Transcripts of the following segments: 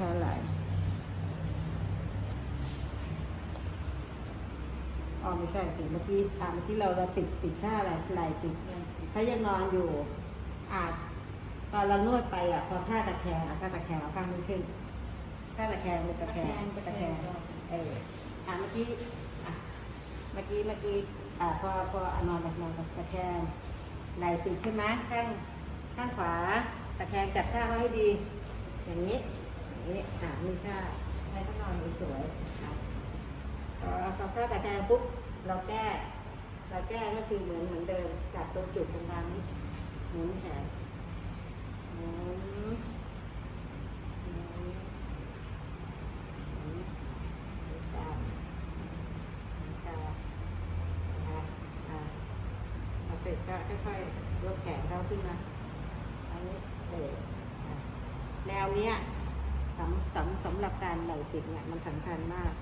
ค่อยๆไหลอ๋อไม่ใช่สิเมื่อกี้อ่าเมื่อกี้เราเราติดติดท่าอะไรไหลติดถ้ายังนอนอยู่อาจตอนเรานวดไปอะพอท่าตะแคงอะท่าตะแคงเอาข้างนี้ขึ้นท่าตะแคงมันตะแคงตะแคงเอออ่าเมื่อกี้อะเมื่อกี้เมื่อกี้อ่าพอพอนอนแบบนอนตะแคงไหลติดใช่ไหมข้างข้างขวาตะแคงจับท่าไว้ให้ดี อย่างนี้ นี้อ่ามือท่าให้เขานอนสวยๆอะพอพอท่าตะแคงปุ๊บเราแก้เราแก้ก็คือเหมือนเหมือนเดิมจับตรงจุดตรงกลางนี้หมุนแขนหมุนหมุนหมุนหมุนหมุนตามอะอะพอเสร็จก็ค่อยๆยกแขนเข้าขึ้นมาอันนี้เออแนวเนี้ย สำสำสำหรับการไหลติดเนี่ยมันสำคัญมาก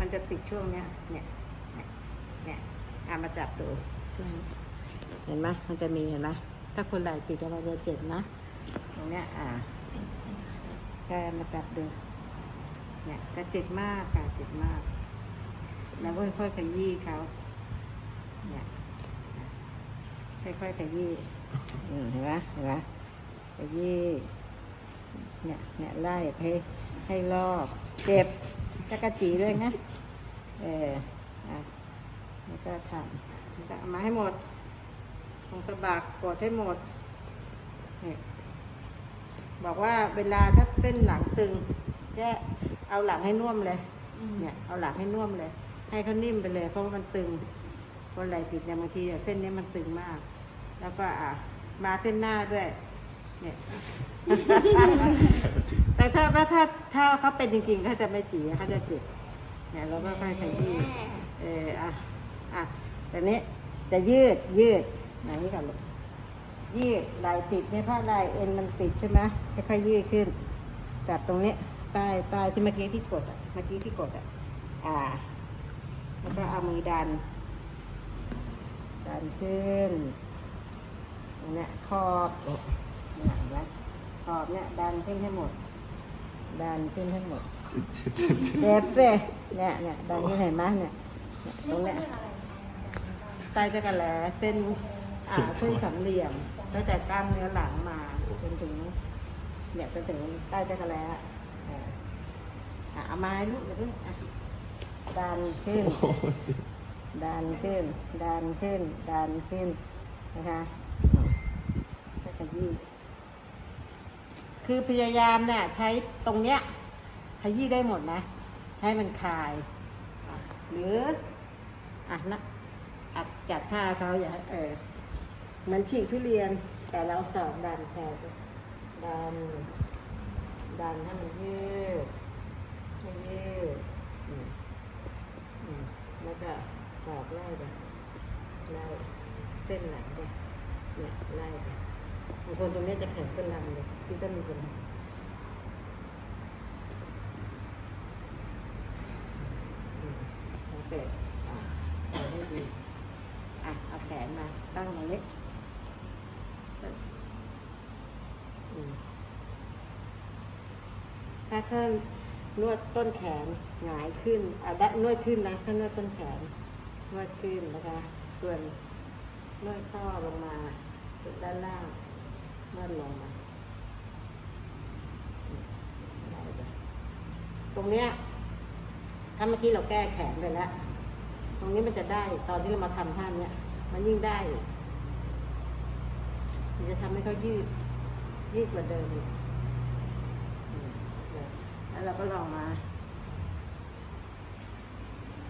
มันจะติดช่วงเนี้ยเนี่ยเนี่ยเอะมาจับดูช่วงเห็นไหมมันจะมีเห็นไหมถ้าคนไหลติดเราจะเจ็บนะ ตรงเนี้ยอ่าแค่มาจับดูเนี่ยจะเจ็บมากค่ะเจ็บมาก แล้วก็ค่อยๆขยี้เขาเนี่ยค่อยๆขยี้เห็นไหมเห็นไหมขยี้ เนี่ยเนี่ยไล่ให้ให้รอบเจ็บจะกระจีด้วยนะ เอออะแล้วก็ทำแล้วก็เอามาให้หมดตรงสะบักกดให้หมดเนี่ยบอกว่าเวลาถ้าเส้นหลังตึงแค่เอาหลังให้น่วมเลย เนี่ย เอาหลังให้น่วมเลย ให้เขานิ่มไปเลย เพราะว่ามันตึงคนไหลติดเนี่ยบางทีเส้นนี้มันตึงมาก แล้วก็อะมาเส้นหน้าด้วย เนี่ย แต่ถ้าถ้าถ้าถ้าเขาเป็นจริงๆเขาจะไม่จีเขาจะเจ็บเนี่ยเราก็ค่อยขยี้เอออะอะแต่นี้จะยืดยืดไหนนี่ก่อนลูกยืดไหลติดเนี่ยเพราะไหลเอ็นมันติดใช่ไหมค่อยๆยืดขึ้นจับตรงนี้ใต้ใต้ที่เมื่อกี้ที่กดอะเมื่อกี้ที่กดอะอ่า แล้วก็เอามือดัน ดันขึ้นตรงเนี้ยขอบ เนี่ยเห็นไหมขอบเนี่ยดันขึ้นให้หมด ดันขึ้นให้หมดเด็บเซ่เนี่ยเนี่ยดันขึ้นเห็นไหมเนี่ยเนี่ยตรงเนี้ยใต้จักรแลเส้นอ่าเส้นสามเหลี่ยมตั้งแต่กล้ามเนื้อหลังมาจนถึง เนี่ยจนถึงใต้จักรแลอ่าอะเอาไม้ลูกเดี๋ยวเพิ่งอะดันขึ้น ดันขึ้น ดันขึ้น ดันขึ้น นะคะก็ขยี้ คือพยายามเนี่ยใช้ตรงเนี้ยขยี้ได้หมดนะ ให้มันคลาย หรืออะนะอัดจัดท่าเขาอย่าเออเหมันฉีกทุเรียนแต่เราสอบดันแทนดันดันให้มันยืดให้ยืดอืมอืมแล้วก็สอบไล่ไปไล่เส้นหลังไปเนี่ยไล่ไปบางคนตรงนี้จะแข็งเป็นลำเลย ที่ต้นมีเป็นลำอืมพอเสร็จอะเอาให้ดีอะเอาแขนมา ตั้งตรงนี้อืมถ้าเพิ่มนวดต้นแขนหงายขึ้นอะได้นวดขึ้นนะถ้านวดต้นแขน นวดขึ้นนะคะ ส่วนนวดข้อลงมาด้านล่างนวดลงมาได้เลยต รงเนี้ยถ้าเมื่อกี้เราแก้แขนไปแล้ว ตรงนี้มันจะได้ตอนที่เรามาทำท่าเนี้ย มันยิ่งได้ มันจะทำให้เขายืด ยืดกว่าเดิมอีกอืมแล้วเราก็ลองมา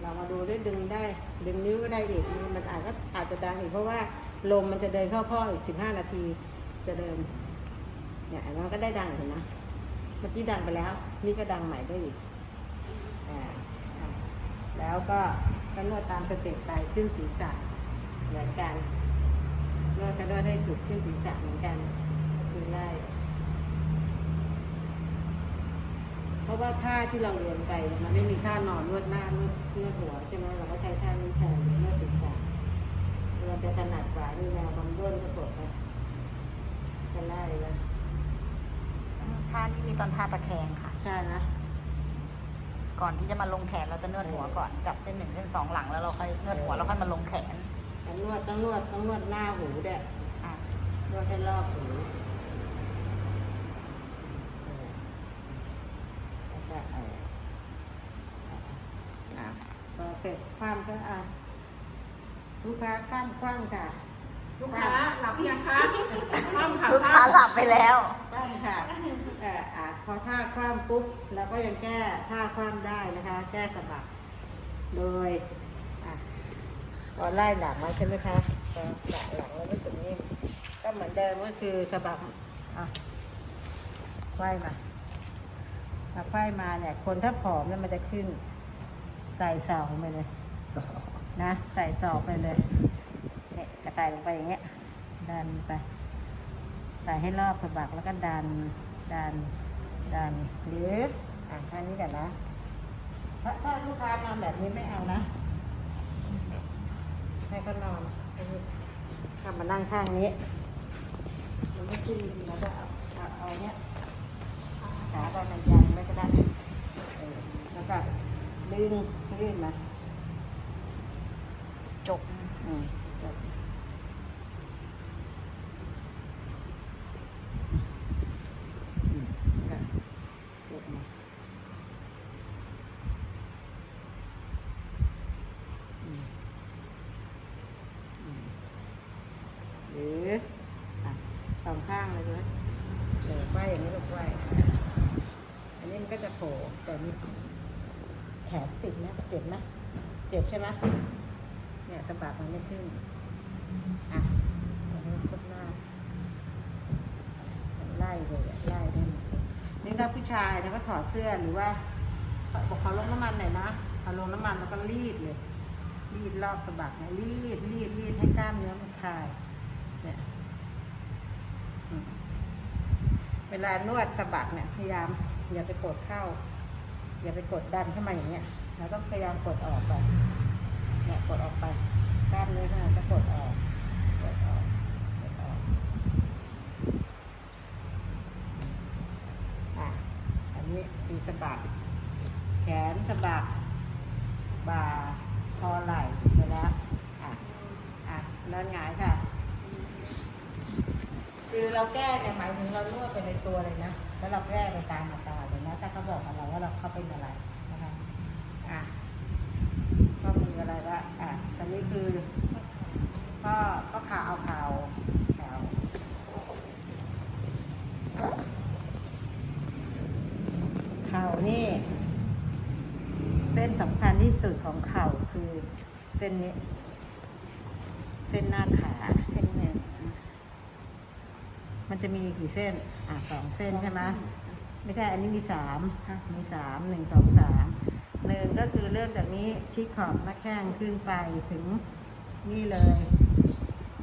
เรามาดูได้ดึงได้ ดึงนิ้วก็ได้อีก มันอาจก็อาจจะดังอีกเพราะว่าลมมันจะเดินเข้าพ่ออีกสิบห้านาทีจะเดินเนี่ยมันก็ได้ดังเห็นไหม เมื่อกี้ดังไปแล้ว นี่ก็ดังใหม่ได้อีกอ่าแล้วก็ก็นวดตามสเต็ปไปขึ้นศีรษะเหมือนกันนวดก็นวดให้สุดขึ้นศีรษะเหมือนกันคือไล่เพราะว่าท่าที่เราเรียนไปมันไม่มีท่านอนนวดหน้านวดนวดหัวใช่ไหมเราก็ใช้ท่านี้แทนนวดศีรษะเราจะถนัดกว่านี่แนวบำด้วนก็กดไปจะไล่แล้ว ท่านี้มีตอนท่าตะแคงค่ะ ใช่นะ ก่อนที่จะมาลงแขนเราจะนวดหัวก่อนจับเส้นหนึ่งเส้นสองหลังแล้วเราค่อยนวดหัวแล้วค่อยมาลงแขนต้องนวดต้องนวดต้องนวดหน้าหูด้วยอะนวดให้รอบหูเออแล้วก็เอออะพอเสร็จความก็อะลูกค้าข้ามคว่ำค่ะ ลูกค้าหลับยังคะคว่ำค่ะลูกค้าหลับไปแล้ว คว่ำค่ะเอ่ออะพอท่าคว่ำปุ๊บเราก็ยังแก้ท่าคว่ำได้นะคะ แก้สะบักโดยอะพอไล่หลังมาใช่ไหมคะพอหลังหลังเราไม่สุดนิ่มก็เหมือนเดิมก็คือสะบักอะไขว้มาถ้าไขว้มาเนี่ย คนถ้าผอมเนี่ยมันจะขึ้น ใส่เสาไปเลย นะ ใส่ศอกไปเลยเนี่ย กระต่ายลงไปอย่างเงี้ย ดันไปใส่ให้รอบสะบักแล้วก็ดัน ดัน ดันหรืออะท่านี้ก่อนนะ ถ้าถ้าลูกค้านอนแบบนี้ไม่เอานะ ให้ก็นอนถ้ามานั่งข้างนี้มันไม่ขึ้นจริงๆเราก็เอาเอาเนี้ยขาดันมันยันไม่ก็ได้แล้วก็ดึงยื่นมาจบอืมจบอืมค่ะจบมาอืมอืมหรืออะสองข้างเลยด้วยเออไหวอย่างนี้ลูกไหวอันนี้มันก็จะโผล่แต่นี่แขนติดนะเจ็บไหมเจ็ บใช่ไหมเนี่ยสะบักมันไม่ขึ้น อะเอาให้ครบหน้าไล่เลยไล่ได้หมนี่ถ้าผู้ชายเนี่ยก็ถอดเสื้อหรือว่าบอกเขาลงน้ำมันหน่อยนะเอาลงน้ำมันแล้วก็รีดเลย รีดรอบสะบักเนี่ยรีดรีดรีดให้กล้ามเนื้อมันคลายเนี่ยเวลานวดสะบักเนี่ยพยายามอย่าไปกดเข้า อย่าไปกดดันเข้ามาอย่างเงี้ย เราต้องพยายามกดออกไปเนี่ยกดออกไปกล้ามเนื้อข้างในก็กดออกกดออกกดออกอะอันนี้คือสะบักแขนสะบักบ่าคอไหล่ไปแล้วอะอะนอนหงายค่ะ คือเราแก้เนี่ยหมายถึงเรานวดไปในตัวเลยนะ แล้วเราแก้ไปตามอาการเลยนะ ถ้าเขาบอกกับเราว่าเราเขาเป็นอะไรนะคะ อะ ก็มีอะไรละอะตอ นี้คือ ก็ก็ข่าวเอาข่าวข่าวข่านี่ เส้นสำคัญที่สุดของเข่าคือ เส้นนี้ เส้นหน้าขาเส้นหนึ่งมันจะมีกี่เส้น อะสองเส้นใช่ไหมไม่ใช่ อันนี้มีสาม มีสาม หนึ่งสองสาม งก็คือเริ่มจากนี้ชี้ขอบหน้าแข้งขึ้นไปถึงนี่เลย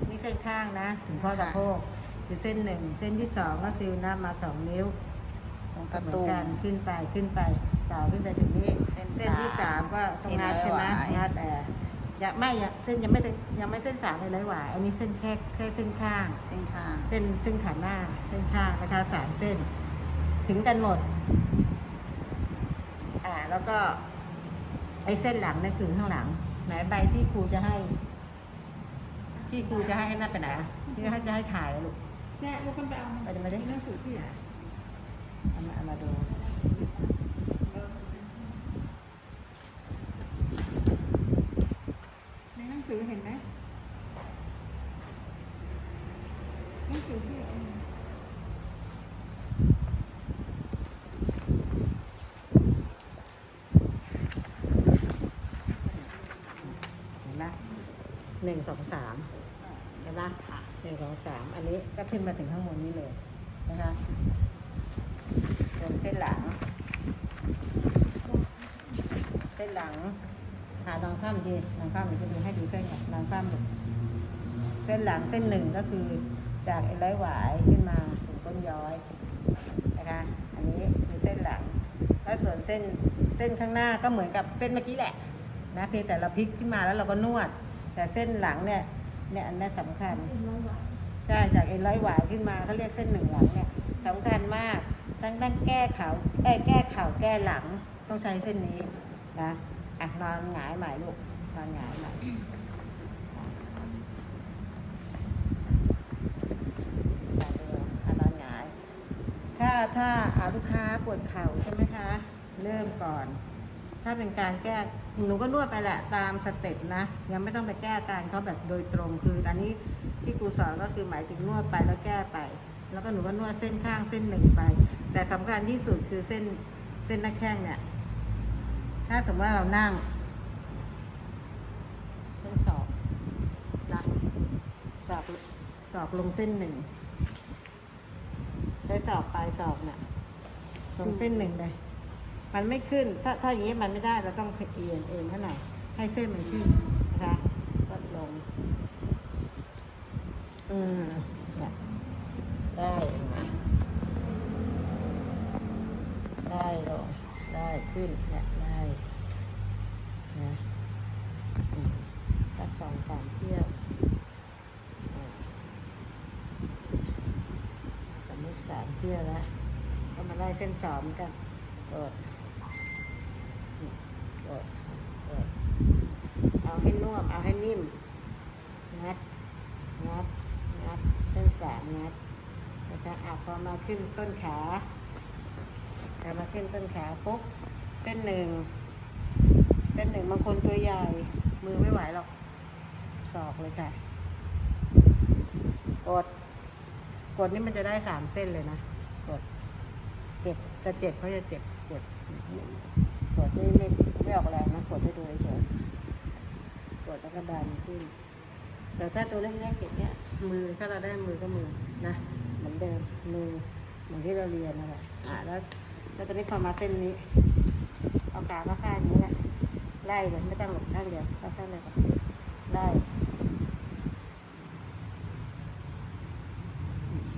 นี่เส้นข้างนะ ถึงข้อสะโพกคือเส้นหนึ่งเส้นที่สองก็คือหน้ามาสองนิ้วตรงเหตะมือตุ่นมกันขึ้นไปขึ้นไปต่อขึ้นไปถึงนี่เส้นนที่สามก็ตรงงัดเอ็นร้อยใช่ไหมหวายงัดแต่ยังไม่ยังเส้นยังไม่ถึงยังไม่เส้นสามเลยร้อยหวายอันนี้เส้นแค่แค่เส้นข้าง เส้นข้าง เส้นเส้นขาหน้า เส้นข้างนะคะสามเส้น ถึงกันหมด อ่าแล้วก็ไอ้เส้นหลังนั่นคือข้างหลัง ไหนใบที่ครูจะให้ ที่ครูจะให้นั่นไปไหนอะที่เขาจะให้ถ่ายอะลูก แจ๊ลูกกันไปเอาไปดูมาดิ หนังสือพี่อะ เอามาเอามาดู ในหนังสือเห็นไหมหนังสือพี่เอา เห็นไหมหนึ่ งสองสามใช่ไหมค่ะหนึ่งสองสามอันนี้ก็ขึ้นมาถึงข้างบนนี้เลยนะคะส่วนเส้นหลัง เส้นหลังหาลองข้ามทีลองข้ามเดี๋ยวจะดูให้ดูเส้นก่อนลองข้ามดูเส้นหลังเส้นหนึ่งก็คือจากเอ็นร้อยหวายขึ้นมาถึงต้นย้อยนะคะอันนี้คือเส้นหลังแล้วส่วนเส้นเส้นข้างหน้าก็เหมือนกับเส้นเมื่อกี้แหละนะเพียงแต่เราพลิกขึ้นมาแล้วเราก็นวด แต่เส้นหลังเนี่ยเนี่ยอันนี้สำคัญ ใช่จากเอ็นร้อยหวายขึ้นมาเขาเรียกเส้นหนึ่งหลังเนี่ยสำคัญมากทั้งทั้งแก้เข่าแก้แก้เข่าแก้หลังต้องใช้เส้นนี้นะอะนอนหงายใหม่ลูกนอนหงายใหม่อะนอนหงายถ้าถ้าอาลูกค้าปวดเข่าใช่ไหมคะ เริ่มก่อน ถ้าเป็นการแก้หนูก็นวดไปแหละตามสเต็ปนะ ยังไม่ต้องไปแก้การเขาแบบโดยตรงคืออันนี้ที่ครูสอนก็คือหมายถึงนวดไปแล้วแก้ไป แล้วก็หนูก็นวดเส้นข้างเส้นหนึ่งไป แต่สำคัญที่สุดคือเส้นเส้นหน้าแข้งเนี่ย ถ้าสมมติว่าเรานั่งเส้นศอกนะศอกศอกลงเส้นหนึ่งใช้ศอกปลายศอกเนี่ยลงเส้นหนึ่งเลย มันไม่ขึ้น ถ้าถ้าอย่างนี้มันไม่ได้เราต้องเอียงเองเท่าไหร่ให้เส้นมันขึ้นนะคะลดลง อืมเนี่ยได้ไหมได้ลงได้ขึ้นเนี่ยได้นะสักสองสามเที่ยวอ่าสมมติสามเที่ยวแล้วก็มาไล่เส้นสองเหมือนกันกด กดกดเอาให้นุ่มเอาให้นิ่ม งัด งัด งัด เส้นสามงัด นะคะอะพอมาขึ้นต้นขาพอมาขึ้นต้นขาปุ๊บเส้นหนึ่งเส้นหนึ่งบางคนตัวใหญ่ มือไม่ไหวหรอกศอกเลยค่ะ กด กดนี่มันจะได้สามเส้นเลยนะ กด เจ็บจะเจ็บเขาจะเจ็บเจ็บกดไม่ไม่ไม่ออกแรงนะกดให้ดูเฉยกดแล้วก็ดันขึ้น แต่ถ้าตัวเล็กๆอย่างเงี้ยมือถ้าเราได้มือก็มือนะ มือนเดิมมือเหมือนที่เราเรียนนั่นแหละอะแล้วแล้วตอนนี้พอมาเส้นนี้เอาขามาข้างนี้แหละไล่เลยไม่ต้องหลบข้างเดียวข้างข้างเดียวก่อนไล่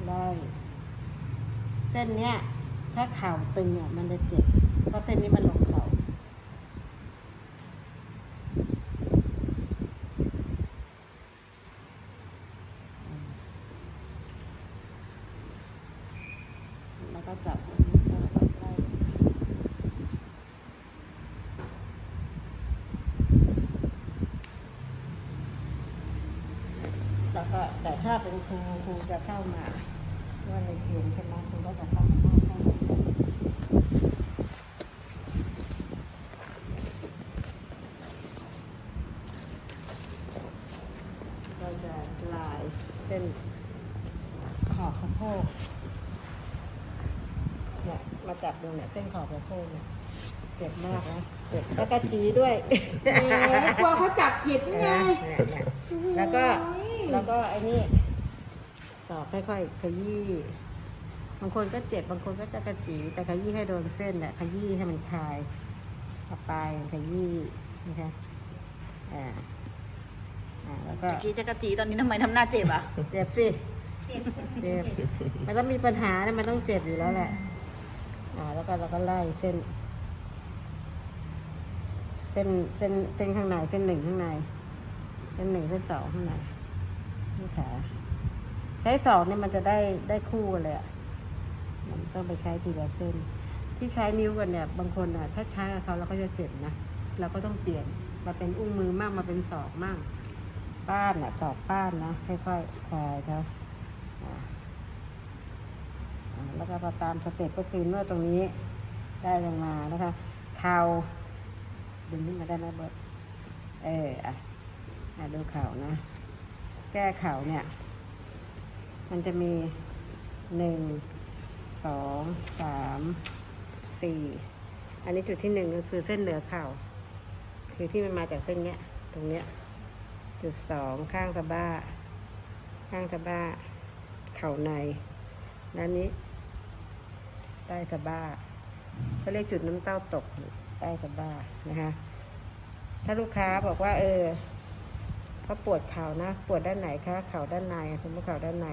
ไล่เส้นเนี้ยถ้าเข่าตึงอะมันจะเจ็บเพราะเส้นนี้มันลงเข่าแล้วก็จับอย่างนี้แล้วก็ไล่แล้ว ก็แต่ถ้าเป็นครูครูจะเข้ามาว่าในเรียนใช่ไหมครูก็จะเข้ามาเข้ามาเราจะลายเส้นขอบสะโพกเนี่ยมาจับดูเนี่ยเส้นขอบสะโพกเนี่ยเจ็บมากนะเจ็บแล้วก็จีด้วย เอ๊ะกลัวเขาจับผิดไงเนี่ยเนี่ยแล้วก็ แล้วก็ไอ้นี่สอบค่อยๆขยี้บางคนก็เจ็บบางคนก็จะกระจีแต่ขยี้ให้โดนเส้นแหละขยี้ให้มันคลายเอาไปขยี้นะคะอ่าอ่าแล้วก็เมื่อกี้จะกระจีตอนนี้ทำไมทำหน้าเจ็บอะ เจ็บสิเจ็บมันต้องมีปัญหาเนี่ยมันต้องเจ็บอยู่แล้วแหละ อ่า แล้วก็เราก็ไล่เส้น เส้นเส้นเส้นข้างในเส้นหนึ่งข้างในเส้นหนึ่งเส้นสองข้างในี่ขาใช้สองเนี่ยมันจะได้ได้คู่กันเลยอะมันต้องไปใช้ทีละเส้น ที่ใช้นิ้วกันเนี่ย บางคนอะ ถ้าใช้กับเขาเราก็จะเจ็บนะเราก็ต้องเปลี่ยนมาเป็นอุ้งมือมั่งมาเป็นศอกมั่งป้านอะ สอบป้านนะค่อยๆคลายเขาอ่าแล้วก็พอตามสเต็ปก็คือนวดตรงนี้ได้ลงมานะคะเข่าดึงขึ้นมาได้ไหมเบิร์ตเอออะอะดูเข่านะ แก้เข่าเนี่ย มันจะมีหนึ่งสองสามสี่อันนี้จุดที่หนึ่งก็คือเส้นเหนือเข่า คือที่มันมาจากเส้นเนี้ย ตรงเนี้ย จุดสองข้างสะบ้า ข้างสะบ้า เข่าในด้านนี้ ใต้สะบ้าเขาเรียกจุดน้ำเต้าตกใต้สะบ้านะคะ ถ้าลูกค้าบอกว่า เออ เขาปวดเข่านะ ปวดด้านไหนคะ เข่าด้านใน สมมติเข่าด้านใน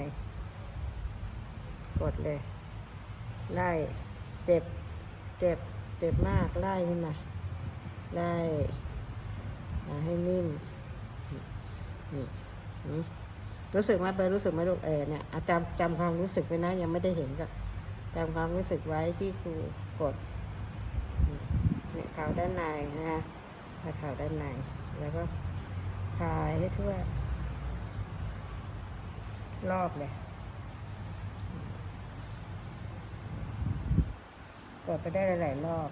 กดเลย ไล่เจ็บ เจ็บ เจ็บมาก ไล่ขึ้นมา ไล่อ่าให้นิ่ม นี่รู้สึกไหมเบร์รู้สึกไหมลูกเออเนี่ยจำจำความรู้สึกไว้นะ ยังไม่ได้เห็นก็จำความรู้สึกไว้ที่ครูกดอืมเข่าด้านในนะคะเข่าด้านในแล้วก็ คลายให้ทั่ว รอบเลยกดไปได้หลายๆรอบ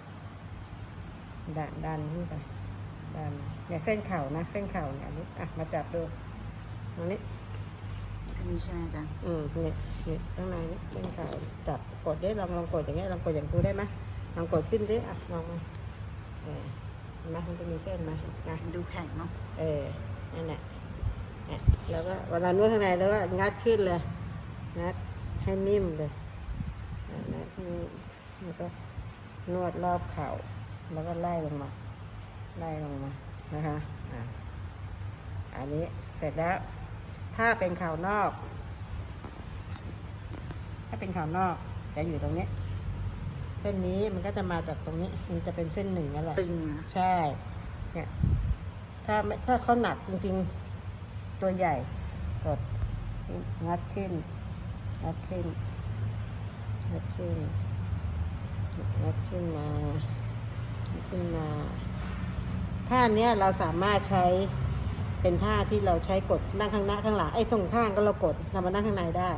ดันดันขึ้นไปดันเนี่ยเส้นเข่านะ เส้นเข่าเนี่ยอันนี้อะ มาจับดูตรงนี้อันนี้ใช่ไหมอาจารย์อืมเนี่ยเนี่ยข้างในนี่เส้นเข่าจับกดได้ลองลองกดอย่างเงี้ยลองกดอย่างกูได้ไหมลองกดขึ้นดิอะลองมาเออเห็นไหมมันจะมีเส้นไหมนะดูแข็งเนาะเออ นั่นแหละเนี่ยแล้วก็เวลานวดข้างในแล้วก็งัดขึ้นเลยงัดให้นิ่มเลยอะงัดให้นิ่มแล้วก็นวดรอบเข่าแล้วก็ไล่ลงมาไล่ลงมานะคะอะอันนี้เสร็จแล้ว ถ้าเป็นเข่านอก ถ้าเป็นเข่านอกจะอยู่ตรงนี้เส้นนี้มันก็จะมาจากตรงนี้ มันจะเป็นเส้นหนึ่งนั่นแหละตึงนะใช่ เนี่ย ถ้าไม่ถ้าเขาหนักจริงๆ ตัวใหญ่กดงัดขึ้นงัดขึ้นงัดขึ้นงัดขึ้นมาขึ้นมาท่าเนี้ยเราสามารถใช้เป็นท่าที่เราใช้กดนั่งข้างหน้าข้างหลังไอ้ตรงข้างก็เรากดเรามานั่งข้างในได้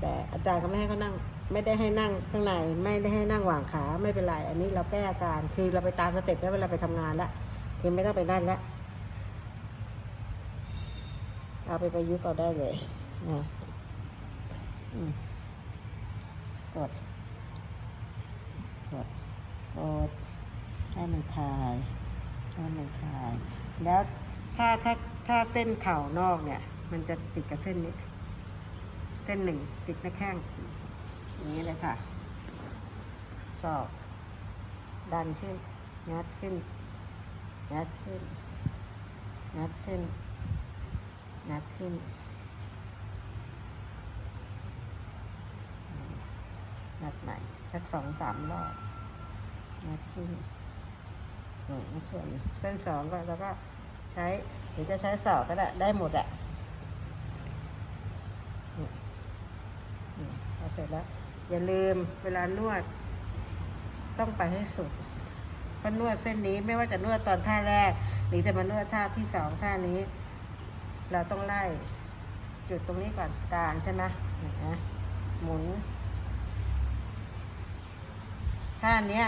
แต่อาจารย์ก็ไม่ให้เขานั่งไม่ได้ให้นั่งข้างในไม่ได้ให้นั่งหว่างขาไม่เป็นไร อันนี้เราแก้อาการคือเราไปตามสเต็ปแล้วเวลาไปทำงานละคือไม่ต้องไปนั่นละ เอาไปประยุกต์เอาได้เลยนะอืมกด กด กด ให้มันคลาย ให้มันคลาย แล้วถ้าถ้าถ้าเส้นเข่านอกเนี่ย มันจะติดกับเส้นนี้ เส้นหนึ่งติดหน้าแข้งอย่างนี้เลยค่ะก็ดันขึ้น งัดขึ้น งัดขึ้น งัดขึ้น งัดขึ้นงัดใหม่สักสองสามรอบงัดขึ้นหนึ่งส่วนเส้นสองก็แล้วก็ใช้หรือจะใช้ศอกก็ได้ได้หมดอะพอเสร็จแล้ว อย่าลืมเวลานวด ต้องไปให้สุดเพราะนวดเส้นนี้ไม่ว่าจะนวดตอนท่าแรก หรือจะมานวดท่าที่สองท่านี้ เราต้องไล่จุดตรงนี้ก่อนกลางใช่ไหมเห็นไหมุนท่าเนี้ย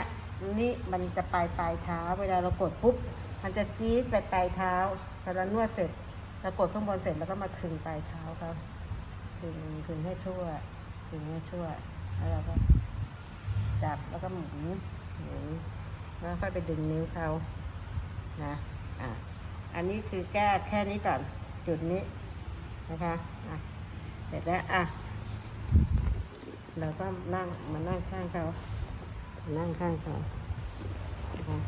นี่มันจะปลายปลายเท้า เวลาเรากดปุ๊บ มันจะจี๊ดไปปลายเท้าพอเรานวดเสร็จเรากดข้างบนเสร็จแล้วก็มาคึงปลายเท้าเขาคึงคึงให้ทั่วคึงให้ทั่ว แล้วเราก็จับแล้วก็หมุนหมุนแล้วค่อยไปดึงนิ้วเขานะ อะ อันนี้คือแก้แค่นี้ก่อน จุดนี้นะคะอะเสร็จแล้วอะเราก็นั่งมานั่งข้างเขานั่งข้างเขานะคะ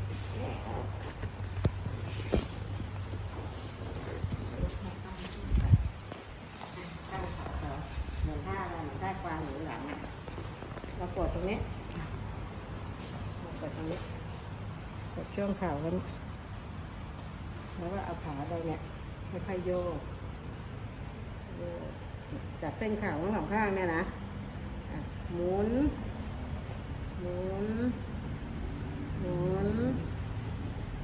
ข้างเขาเหมือนท่าอะไรเหมือนท่ากวางหรือหลังอะเรากดตรงนี้เรากดตรงนี้กดช่วงเข่าแล้วแล้วก็เอาขาไปเนี่ย ค่อยๆโยกโยกจับเส้นข่าทั้งสองข้างเนี่ยนะหมุน หมุน หมุน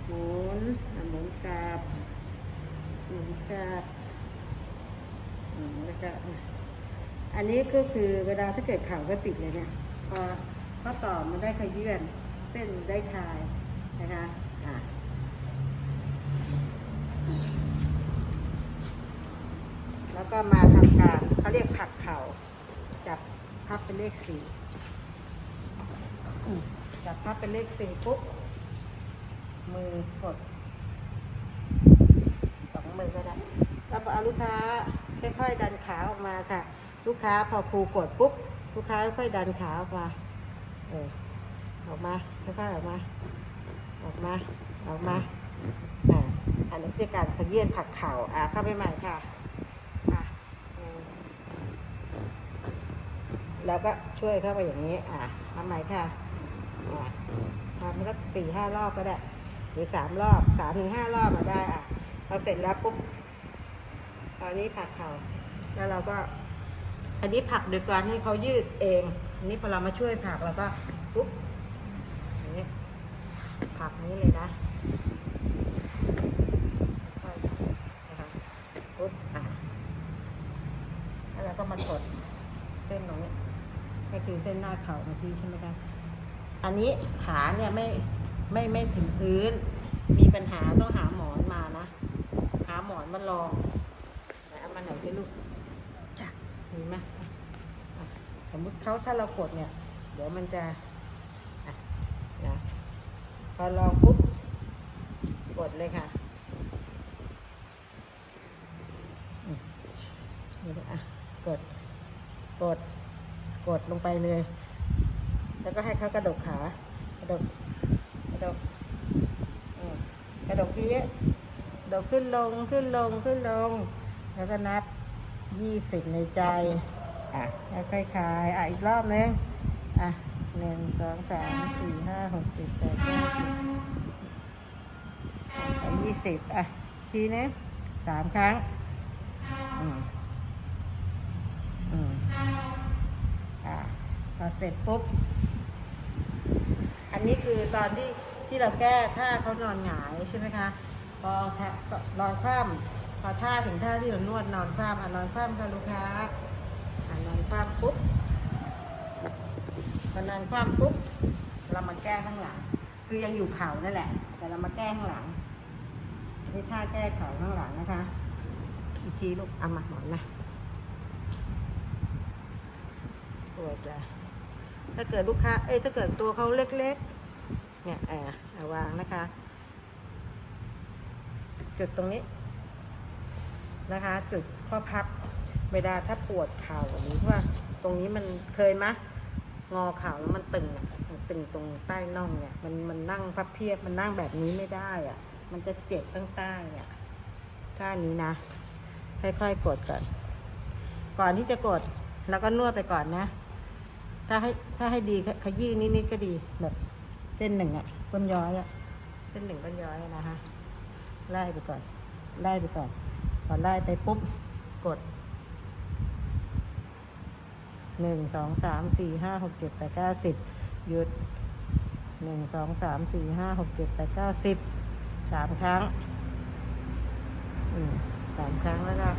หมุนหมุนกลับหมุนกลับแล้วก็อันนี้ก็คือเวลาถ้าเกิดเข่าก็ติดเลยเนี่ย พอข้อต่อมันได้ขยื่นเส้นได้คลายนะคะ อะ แล้วก็มาทำการเขาเรียกผักเข่าจับพับเป็นเลขสี่จับพับเป็นเลขสี่ปุ๊บมือกดสองมือก็ได้แล้วเอาลูกค้าค่อยๆดันขาออกมาค่ะ ลูกค้าพอครูกดปุ๊บลูกค้าค่อยๆดันขาออกมาเออออกมาค่อยๆออกมาออกมาออกมาอ่าอันนี้คือการขยื่นผลักเข่าอ่าเข้าไปใหม่ค่ะหนึ่ง แล้วก็ช่วยเข้าไปอย่างนี้ อะทำใหม่ค่ะอะทำสักสี่ห้ารอบก็ได้ หรือสามรอบสามถึงห้ารอบมาได้อะพอเสร็จแล้วปุ๊บตอนนี้ผักเขาแล้วเราก็ อันนี้ผักโดยการให้เขายืดเอง อันนี้พอเรามาช่วยผักเราก็ปุ๊บอย่างนี้ผักนี้เลยนะค่อยๆนะคะปุ๊บอะแล้วเราก็มากดเส้นตรงนี้ก็คือ เส้นหน้าเข่าเมื่อกี้ใช่ไหมคะอันนี้ขาเนี่ยไม่ไม่ไม่ถึงพื้น มีปัญหาต้องหาหมอนมานะ หาหมอนมาลองไหนเอามาไหนสิลูกจ้ะมีไหมอะอะสมมติเขาถ้าเรากดเนี่ย เดี๋ยวมันจะอะนะพอลองปุ๊บกดเลยค่ะอืมนี่เลยอะกด กด กดลงไปเลย แล้วก็ให้เขากระดกขากระดกกระดกกระดกเยอะกระดกขึ้นลงขึ้นลงขึ้นลง แล้วก็นับยี่สิบในใจ อะแล้วค่อยคลายอะอีกรอบนึงอะหนึ่งสองสามสี่ห้าหกเจ็ดแปดเก้าสิบยี่สิบอะทีนึงสามครั้งอืมอืมอะพอเสร็จปุ๊บ อันนี้คือตอนที่ที่เราแก้ท่าเขานอนหงายใช่ไหมคะพอท่านอนคว่ำพอท่าถึงท่าที่เรานวดนอนคว่ำอะนอนคว่ำค่ะลูกค้าอะนอนคว่ำปุ๊บพอนอนคว่ำปุ๊บเรามาแก้ข้างหลัง คือยังอยู่เข่านั่นแหละ แต่เรามาแก้ข้างหลังนี่ท่าแก้เข่าข้างหลังนะคะ อีกทีลูกเอามาหมอนมาปวดจ้ะ ถ้าเกิดลูกค้า เอ้ยถ้าเกิดตัวเขาเล็กๆ เนี่ยเออาวางนะคะ จุดตรงนี้นะคะ จุดข้อพับเวลาถ้าปวดเข่าหรือว่าตรงนี้มันเคยไหมงอเข่าแล้วมันตึงอะมันตึงตรงใต้น่องเนี่ย มันมันนั่งพับเพียบมันนั่งแบบนี้ไม่ได้อะ มันจะเจ็บตั้งใต้เนี่ยท่านี้นะ ค่อยๆกดก่อน ก่อนที่จะกดแล้วก็นวดไปก่อนนะ ถ้าให้ถ้าให้ดีขขยี้นิดๆก็ดีแบบเส้นหนึ่งอะก้นย้อยอะเส้นหนึ่งก้นย้อยนะคะไล่ไปก่อนไล่ไปก่อนพอไล่ไปปุ๊บกดหนึ่งสองสามสี่ห้าหกเจ็ดแปดเก้าสิบหยุดหนึ่งสองสามสี่ห้าหกเจ็ดแปดเก้าสิบสามครั้งสามครั้งแล้วก็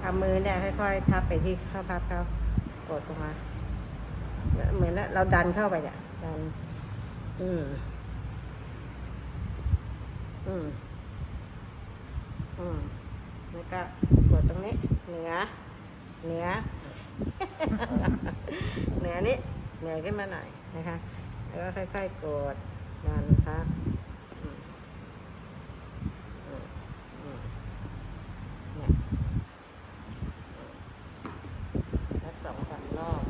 เอามือเนี่ยค่อยๆทับไปที่ข้อพับเขา กดลงมา เหมือนเราดันเข้าไปเนี่ยดัน อืม อืม อืม แล้วก็กดตรงนี้ เหนือ เหนือ เหนือนี้เหนือขึ้นมาหน่อยนะคะ แล้วก็ค่อยๆกดดันครับอืมอืมอืมเนี่ย แล้วสองสามรอบ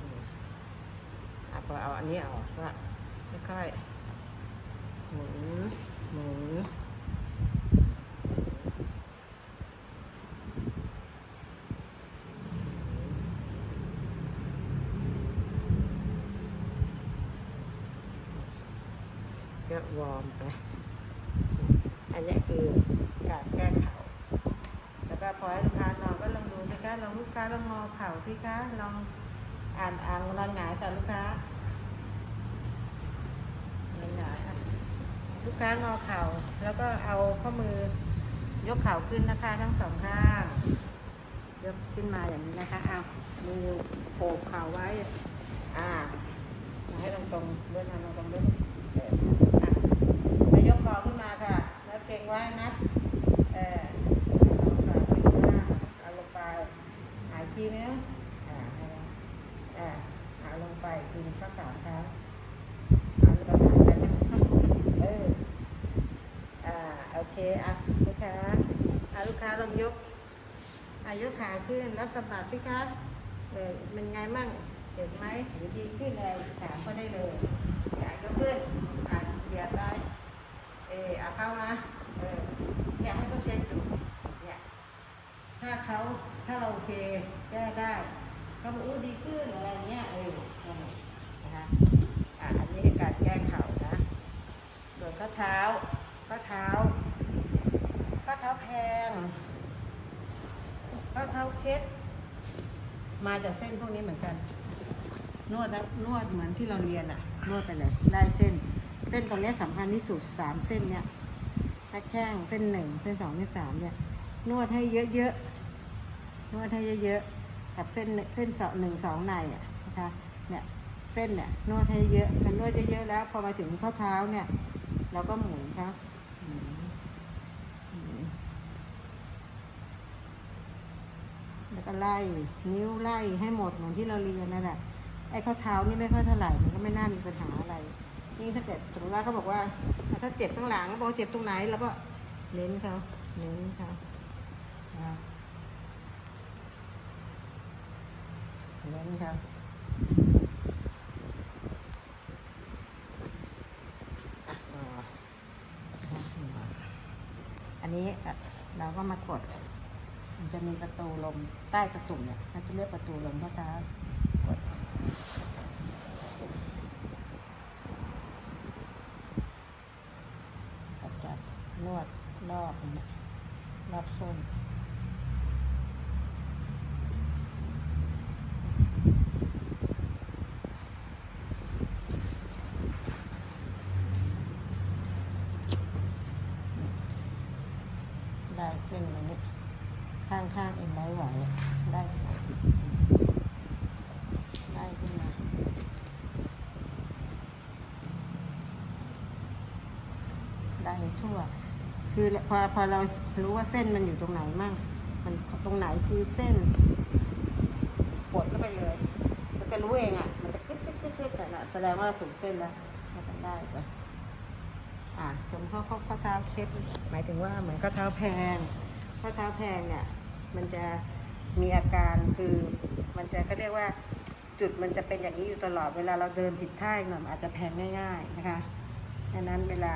อืมอะพอเอาอันนี้ออกก็ค่อยๆหมุนหมุนก็วอร์มไป อันเนี้ยคือการแก้เข่า แล้วก็พอให้ลูกค้านอนก็ลองดูสิคะลองลูกค้าลองงอเข่าสิคะลองอ่านอ่านนอนหงายแต่ลูกค้านอนหงายอะลู กค้างอเข่า แล้วก็เอาข้อมือยกเข่าขึ้นนะคะ ทั้งสองข้าง ยกขึ้นมาอย่างนี้นะคะเอามือโอบเข่าไว้ อ่าให้ตรงตรงๆเลื่อนมาตรงด้วยกคอขึ้นมาค่ะ แล้วเก่งไว้นะ เออเอาขาขึ้นมาเอาลงไปหายทีนึงอ่าให้นะอ่าเอาลงไปอีกทีนึงสักสามครั้งเอาประสานกันนะเออ อ่า โอเค อะ ลูกค้าอะลูกค้าลองยกอะยก ขึ้นแล้วสะบัดสิคะเออเป็นไงมั่งเจ็บไหมหรือดีขึ้นเลยถามก็ได้เลยอะยกขึ้นอะเหยียดได้เออเอาเข้ามาเอออยากให้เขาเช็คดูเนี่ยถ้าเขาถ้าเราโอเคแก้ได้เขาบอกอู้ดีขึ้นอะไรเงี้ยเออนะนะคะอะอันนี้คือการแก้เข่านะส่วนข้อเท้าข้อเท้าข้อเท้าแพง ข้อเท้าเคล็ดมาจากเส้นพวกนี้เหมือนกัน นวดแล้วนวดเหมือนที่เราเรียนอะนวดไปเลยไล่เส้น เส้นตรงนี้สำคัญที่สุดสามเส้นเนี้ยถ้าแข้งเส้นหนึ่งเส้นสองเส้นสามเนี่ย นวดให้เยอะๆนวดให้เยอะๆกับเส้นเส้นสองหนึ่งสองในอะนะคะเนี่ยเส้นเนี่ยนวดให้เยอะพอนวดเยอะๆแล้ว พอมาถึงข้อเท้าเนี่ย เราก็หมุนครับหมุนหมุน แล้วก็ไล่นิ้วไล่ให้หมดเหมือนที่เราเรียนนั่นแหละไอ้ข้อเท้านี่ไม่ค่อยเท่าไหร่มันก็ไม่น่ามีปัญหาอะไรยิ่งถ้าเกิดสมมติว่าเขาบอกว่า ถ้าเจ็บตรงหลังบอกเจ็บตรงไหนแล้วก็เน้นเขาเน้นเขาเน้นเขาอันนี้เราก็มากด มันจะมีประตูลมใต้ประตูเนี่ยเราจะเรียกประตูลมข้อเท้ากดก็จะนวดรอบเนี่ยรอบส้นได้เส้นอันนี้ ข้างข้างเอ็นได้ไหวได้ได้ขึ้นมาได้ทั่ว คือพอพอเรารู้ว่าเส้นมันอยู่ตรงไหนมั่งมันตรงไหนคือเส้นกดเข้าไปเลย มันจะรู้เองอะ มันจะกึ๊ดกึ๊ดกึ๊ดกึ๊ดแต่ละแสดงว่าเราถึงเส้นแล้วมันได้ไปอ่าสมมติข้อข้อข้อเท้าเคล็ดหมายถึงว่าเหมือนข้อเท้าแพงข้อเท้าแพงเนี่ย มันจะมีอาการคือมันจะเขาเรียกว่าจุดมันจะเป็นอย่างนี้อยู่ตลอดเวลาเราเดินผิดท่าอีกหน่อยอาจจะแพงง่าย ๆนะคะดังนั้นเวลา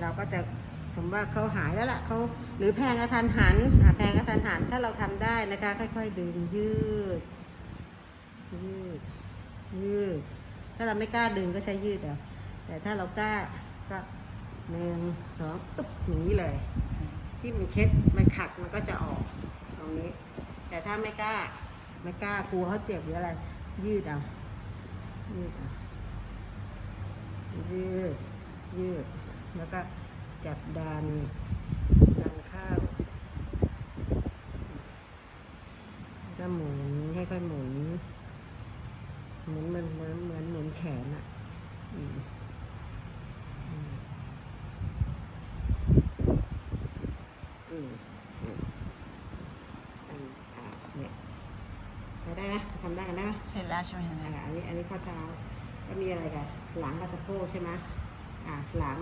เราก็จะผมว่าเขาหายแล้วล่ะเขาหรือแพงกระทันหันแพงกระทันหันถ้าเราทำได้นะคะ ค่อย ๆ ดึงยืด ยืด ยืด ถ้าเราไม่กล้าดึงก็ใช้ยืดเอาแต่ถ้าเรากล้าก็หนึ่งสองตุ๊บอย่างนี้เลย ที่มันเคล็ดมันขัดมันก็จะออกตรงนี้ แต่ถ้าไม่กล้าไม่กล้ากลัวเขาเจ็บหรืออะไร ยืดเอายืดเอายืดยืดแล้วก็จับดันดันเข้าวแล้วก็หมุนให้ค่อยๆหมุน หมุนเหมือนเหมือนเหมือนหมุนแขนอะ อืมอืมอืมอืมอันอ่าเนี่ยได้ไหมทำได้กัน ได้ใช่ไหมคะอ่าอันนี้อันนี้ข้อเท้าก็มีอะไรกันหลังกับสะโพกใช่ไหมอ่าหลัง